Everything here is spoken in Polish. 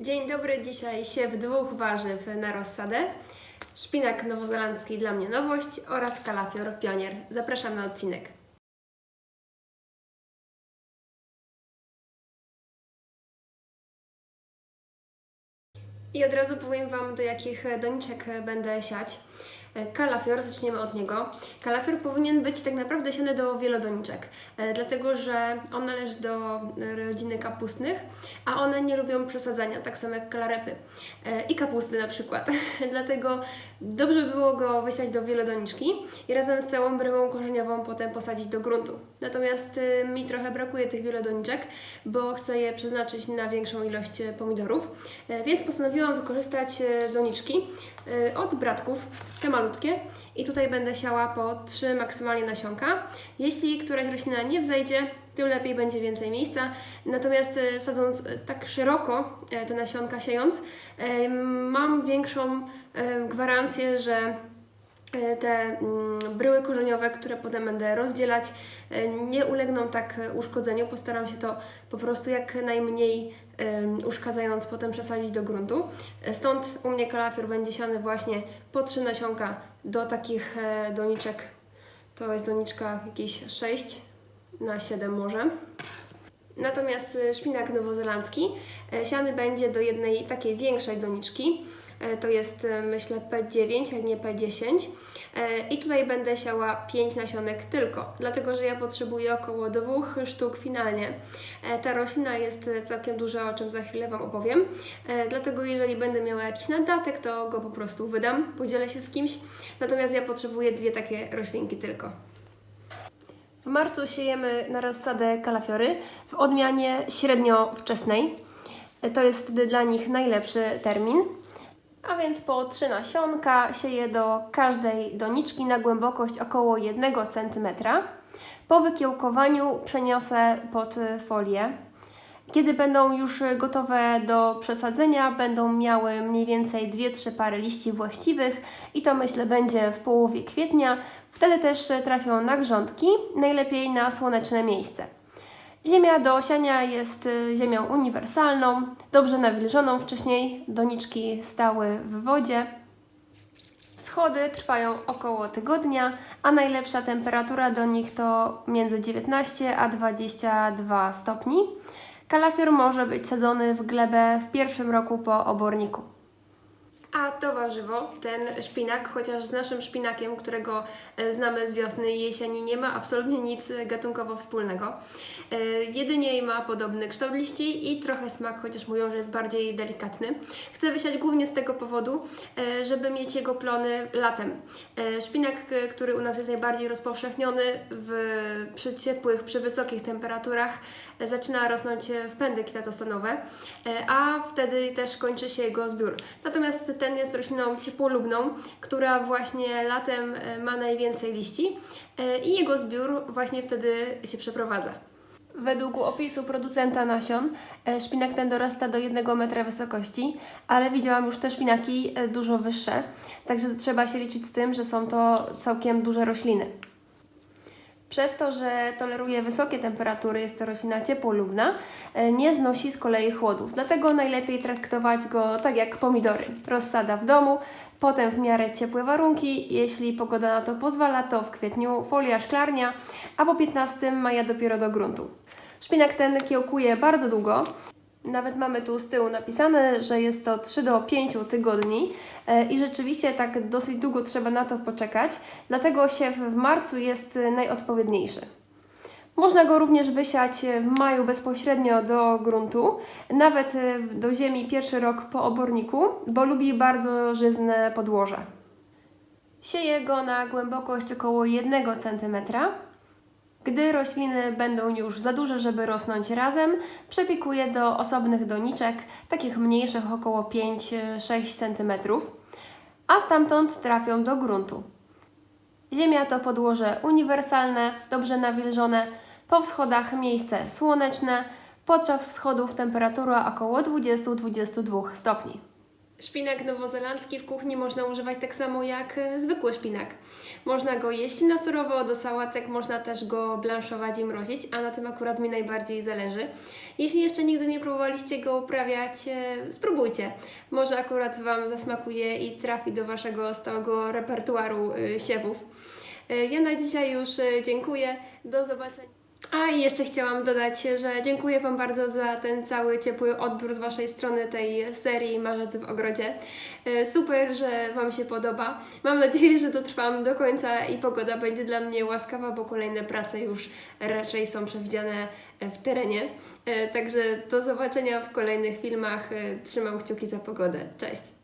Dzień dobry, dzisiaj siew dwóch warzyw na rozsadę. Szpinak nowozelandzki dla mnie nowość oraz kalafior pionier. Zapraszam na odcinek. I od razu powiem Wam, do jakich doniczek będę siać. Kalafior, zaczniemy od niego. Kalafior powinien być tak naprawdę siany do wielodoniczek, e, dlatego że on należy do rodziny kapustnych, a one nie lubią przesadzania, tak samo jak kalarepy e, i kapusty na przykład. dlatego dobrze by było go wysiać do wielodoniczki i razem z całą bryłą korzeniową potem posadzić do gruntu. Natomiast e, mi trochę brakuje tych wielodoniczek, bo chcę je przeznaczyć na większą ilość e, pomidorów, e, więc postanowiłam wykorzystać e, doniczki e, od bratków, te malutkie i tutaj będę siała po 3 maksymalnie nasionka. Jeśli któraś roślina nie wzejdzie, tym lepiej będzie więcej miejsca. Natomiast e, sadząc e, tak szeroko e, te nasionka siejąc, mam większą gwarancję, że te mm, bryły korzeniowe, które potem będę rozdzielać, e, nie ulegną tak e, uszkodzeniu. Postaram się to po prostu jak najmniej uszkadzając potem przesadzić do gruntu. E, Stąd u mnie kalafior będzie siany właśnie po trzy nasionka do takich e, doniczek. To jest doniczka jakieś 6 na 7 może. Natomiast e, szpinak nowozelandzki e, siany będzie do jednej takiej większej doniczki. E, To jest e, myślę P9, jak nie P10. E, I tutaj będę siała 5 nasionek tylko, dlatego że ja potrzebuję około dwóch sztuk finalnie. Ta roślina jest całkiem duża, o czym za chwilę Wam opowiem. Dlatego jeżeli będę miała jakiś nadatek, to go po prostu wydam, podzielę się z kimś. Natomiast ja potrzebuję dwie takie roślinki tylko. W marcu siejemy na rozsadę kalafiory w odmianie średnio wczesnej. To jest wtedy dla nich najlepszy termin. A więc po trzy nasionka sieję do każdej doniczki na głębokość około 1 cm. Po wykiełkowaniu przeniosę pod folię. Kiedy będą już gotowe do przesadzenia, będą miały mniej więcej 2-3 pary liści właściwych i to myślę będzie w połowie kwietnia. Wtedy też trafią na grządki, najlepiej na słoneczne miejsce. Ziemia do osiania jest y, ziemią uniwersalną, dobrze nawilżoną. Wcześniej doniczki stały w wodzie. Schody trwają około tygodnia, a najlepsza temperatura do nich to między 19 a 22 stopni. Kalafior może być sadzony w glebę w pierwszym roku po oborniku. A to warzywo, ten szpinak, chociaż z naszym szpinakiem, którego e, znamy z wiosny i jesieni, nie ma absolutnie nic gatunkowo wspólnego. E, Jedynie ma podobny kształt liści i trochę smak, chociaż mówią, że jest bardziej delikatny. Chcę wysiać głównie z tego powodu, e, żeby mieć jego plony latem. Szpinak, który u nas jest najbardziej rozpowszechniony w, przy ciepłych, przy wysokich temperaturach, zaczyna rosnąć w pędy kwiatostonowe, e, a wtedy też kończy się jego zbiór. Natomiast ten jest rośliną ciepłolubną, która właśnie latem e, ma najwięcej liści e, i jego zbiór właśnie wtedy się przeprowadza. Według opisu producenta nasion e, szpinak ten dorasta do 1 metra wysokości, ale widziałam już te szpinaki dużo wyższe, także trzeba się liczyć z tym, że są to całkiem duże rośliny. Przez to, że toleruje wysokie temperatury, jest to roślina ciepłolubna, e, nie znosi z kolei chłodów. Dlatego najlepiej traktować go tak jak pomidory. Rozsada w domu, potem w miarę ciepłe warunki. Jeśli pogoda na to pozwala, to w kwietniu folia szklarnia, a po 15 maja dopiero do gruntu. Szpinak ten kiełkuje bardzo długo. Nawet mamy tu z tyłu napisane, że jest to 3 do 5 tygodni e, i rzeczywiście tak dosyć długo trzeba na to poczekać, dlatego siew w marcu jest e, najodpowiedniejszy. Można go również wysiać e, w maju bezpośrednio do gruntu, nawet do ziemi pierwszy rok po oborniku, bo lubi bardzo żyzne podłoże. Sieję go na głębokość około 1 cm. Gdy rośliny będą już za duże, żeby rosnąć razem, przepikuję do osobnych doniczek, takich mniejszych około 5-6 cm, a stamtąd trafią do gruntu. Ziemia to podłoże uniwersalne, dobrze nawilżone, po wschodach miejsce słoneczne, podczas wschodów temperatura około 20-22 stopni. Szpinak nowozelandzki w kuchni można używać tak samo jak e, zwykły szpinak. Można go jeść na surowo do sałatek, można też go blanszować i mrozić, a na tym akurat mi najbardziej zależy. Jeśli jeszcze nigdy nie próbowaliście go uprawiać, e, spróbujcie. Może akurat Wam zasmakuje i trafi do Waszego stałego repertuaru e, siewów. Ja na dzisiaj już dziękuję. Do zobaczenia. A i jeszcze chciałam dodać, że dziękuję Wam bardzo za ten cały ciepły odbiór z Waszej strony tej serii Marzec w ogrodzie. E, Super, że Wam się podoba. Mam nadzieję, że dotrwam do końca i pogoda będzie dla mnie łaskawa, bo kolejne prace już raczej są przewidziane e, w terenie. E, Także do zobaczenia w kolejnych filmach. Trzymam kciuki za pogodę. Cześć!